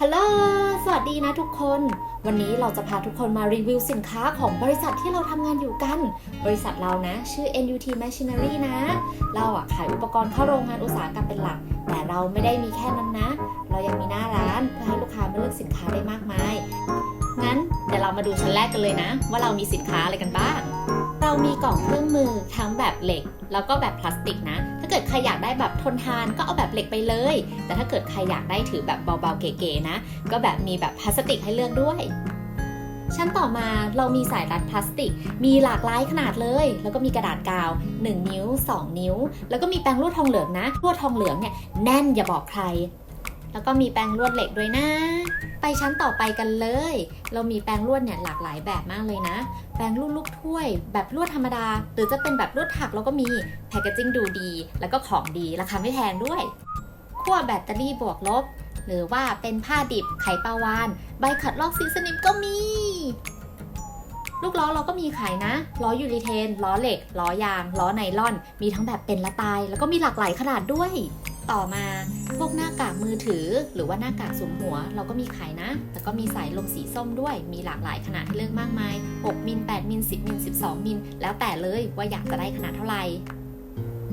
ฮัลโหล สวัสดีนะทุกคน วันนี้เราจะพาทุกคนมารีวิวสินค้าของบริษัทที่เราทำงานอยู่กัน บริษัทเรานะ ชื่อ NUT Machinery นะ เราอะขายอุปกรณ์เข้าโรงงานอุตสาหกรรมเป็นหลัก แต่เราไม่ได้มีแค่นั้นนะ เรายังมีหน้าร้านเพื่อให้ลูกค้ามาเลือกสินค้าได้มากมาย งั้นเดี๋ยวเรามาดูชั้นแรกกันเลยนะ ว่าเรามีสินค้าอะไรกันบ้าง เรามีกล่องเครื่องมือทั้งแบบเหล็ก แล้วก็แบบพลาสติกนะ ถ้าเกิดใครอยากได้แบบทนทานก็เอาแบบเหล็กไปเลย แต่ถ้าเกิดใครอยากได้ถือแบบเบาๆเก๋ๆนะ ก็แบบมีแบบพลาสติกให้เลือกด้วยชั้นต่อมาเรามีสายรัดพลาสติก มีหลากหลายขนาดเลย แล้วก็มีกระดาษกาว 1 นิ้ว 2 นิ้ว แล้วก็มีแปรงลวดทองเหลืองนะลวดทองเหลืองเนี่ยแน่นอย่าบอกใคร แล้วก็มีแปรงลวดเหล็กด้วยนะ ไปชั้นต่อไปกันเลย เรามีแปรงลวดเนี่ยหลากหลายแบบมากเลยนะ แปรงลวดลูกถ้วย แบบลวดธรรมดา หรือจะเป็นแบบลวดถักแล้วก็มีแพคเกจิ้งดูดี แล้วก็ของดีราคาไม่แพงด้วยขั้วแบตเตอรี่บวกลบ หรือว่าเป็นผ้าดิบไขปลาวานใบขัดลอกสีสนิมก็มี ลูกล้อเราก็มีขายนะ ล้อยูริเทน ล้อเหล็ก ล้อยาง ล้อไนล่อน มีทั้งแบบเป็นและตาย แล้วก็มีหลากหลายขนาดด้วย ต่อมาพวกหน้ากากมือถือ หรือว่าหน้ากากสุมหัว เราก็มีขายนะ แล้วก็มีสายลมสีส้มด้วย มีหลากหลายขนาดให้เลือกมากมาย 6 มิล 8 มิล 10 มิล 12 มิล แล้วแต่เลยว่าอยากจะได้ขนาดเท่าไหร่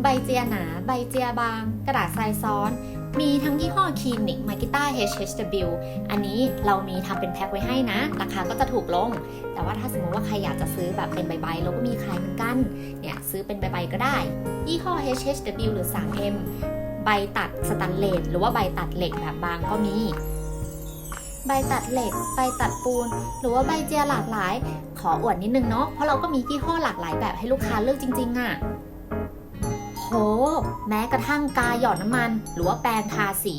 ใบเจียหนา ใบเจียบาง กระดาษทรายซ้อน มีทั้งยี่ห้อคลินิกมากิต้า HHW อันนี้เรามีทำเป็นแพ็คไว้ให้นะ ราคาก็จะถูกลง แต่ว่าถ้าสมมติว่าใครอยากจะซื้อแบบเป็นใบๆเราก็มีขายเหมือนกัน เนี่ยซื้อเป็นใบๆก็ได้ ยี่ห้อ HHW หรือ 3M ใบตัดสแตนเลสหรือว่าใบตัดเหล็กแบบบางก็มี ใบตัดเหล็ก ใบตัดปูน หรือว่าใบเจียหลากหลาย ขออวดนิดนึงเนาะเพราะเราก็มียี่ห้อหลากหลายแบบให้ลูกค้าเลือกจริงๆอะ่ะโหแม้กระทั่งกาหยอดน้ำมัน หรือว่าแปรงทาสี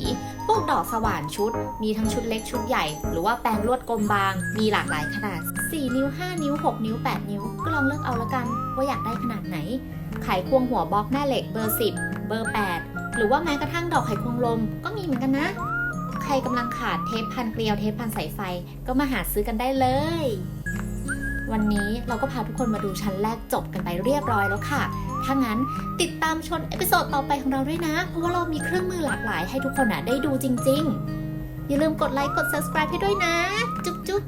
พวกดอกสว่านชุด มีทั้งชุดเล็กชุดใหญ่ หรือว่าแปรงลวดกลมบาง มีหลากหลายขนาด 4 นิ้ว 5 นิ้ว 6 นิ้ว 8 นิ้ว ก็ลองเลือกเอาละกันว่าอยากได้ขนาดไหน ไขควงหัวบล็อกแม่เหล็กเบอร์ 10 เบอร์ 8 หรือว่าแม้กระทั่งดอกไขควงลมก็มีเหมือนกันนะ ใครกำลังขาดเทปพันเกลียวเทปพันสายไฟก็มาหาซื้อกันได้เลย วันนี้เราก็พาทุกคนมาดูชั้นแรกจบกันไปเรียบร้อยแล้วค่ะ ถ้างั้นติดตามชมเอพิโซดต่อไปของเราด้วยนะ เพราะว่าเรามีเครื่องมือหลากหลายให้ทุกคนอะได้ดูจริง ๆ อย่าลืมกดไลค์กด subscribe ให้ด้วยนะ จุ๊บจุ๊บ